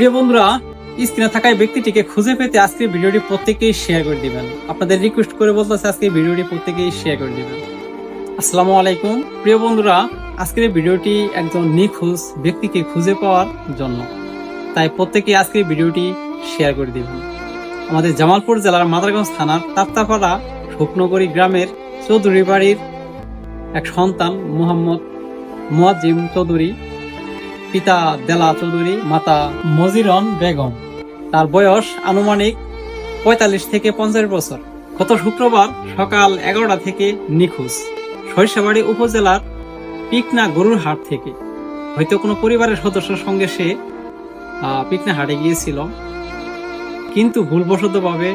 প্রিয় বন্ধুরা, স্ক্রিনে থাকা ব্যক্তিটিকে খুঁজে পেতে আজকে ভিডিওটি প্রত্যেকেই শেয়ার করে দিবেন। আপনাদের রিকোয়েস্ট করে বলতেছে আজকে ভিডিওটি প্রত্যেকেই শেয়ার করে দিবেন। আসসালামু আলাইকুম। প্রিয় বন্ধুরা, আজকের ভিডিওটি একজন নিখোঁজ ব্যক্তিকে খুঁজে পাওয়ার জন্য। তাই প্রত্যেকেই আজকের ভিডিওটি শেয়ার করে দিবেন। আমাদের জামালপুর জেলার মাদারগঞ্জ থানার তাপ্তাপাড়া শুকনগরী গ্রামের চৌধুরী বাড়ির এক সন্তান, মোহাম্মদ মুয়াজ্জিম চৌধুরী পিতা দেলা চৌধুরী, মাতা মজিরন বেগম। তার বয়স আনুমানিক পঁয়তাল্লিশ থেকে পঞ্চাশ বছর। গত শুক্রবার সকাল এগারোটা থেকে নিখোঁজ। সরিষাবাড়ি উপজেলার পিকনা গরুর হাট থেকে। হয়তো কোনো পরিবারের সদস্যের সঙ্গে সে পিকনা হাটে গিয়েছিল। কিন্তু ভুলবশতভাবে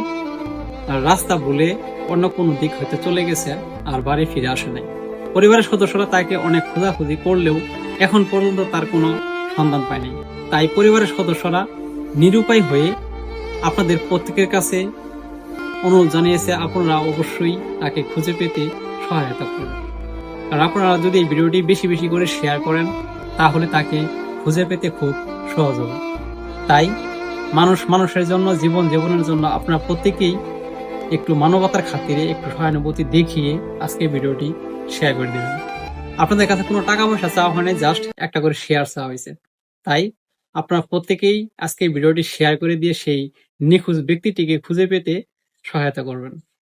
রাস্তা ভুলে অন্য কোনো দিক হয়তো চলে গেছে আর বাড়ি ফিরে আসে নাই। পরিবারের সদস্যরা তাকে অনেক খোঁজাখুঁজি করলেও এখন পর্যন্ত তার কোনো সন্ধান পায়নি। তাই পরিবারের সদস্যরা নিরুপায় হয়ে আপনাদের প্রত্যেকের কাছে অনুরোধ জানিয়েছে, আপনারা অবশ্যই তাকে খুঁজে পেতে সহায়তা করবেন আর আপনারা যদি এই ভিডিওটি বেশি বেশি করে শেয়ার করেন, তাহলে তাকে খুঁজে পেতে খুব সহজ হবে। তাই মানুষ মানুষের জন্য, জীবন জীবনের জন্য আপনারা প্রত্যেকেই একটু মানবতার খাতিরে একটু সহানুভূতি দেখিয়ে আজকে ভিডিওটি শেয়ার করে দেবেন আপনাদের কাছে কোনো টাকা পয়সা চাওয়া হয়নি জাস্ট একটা করে শেয়ার চাওয়া হয়েছে। তাই আপনারা প্রত্যেকেই আজকে ভিডিওটি শেয়ার করে দিয়ে সেই নিখোঁজ ব্যক্তিটিকে খুঁজে পেতে সহায়তা করবেন।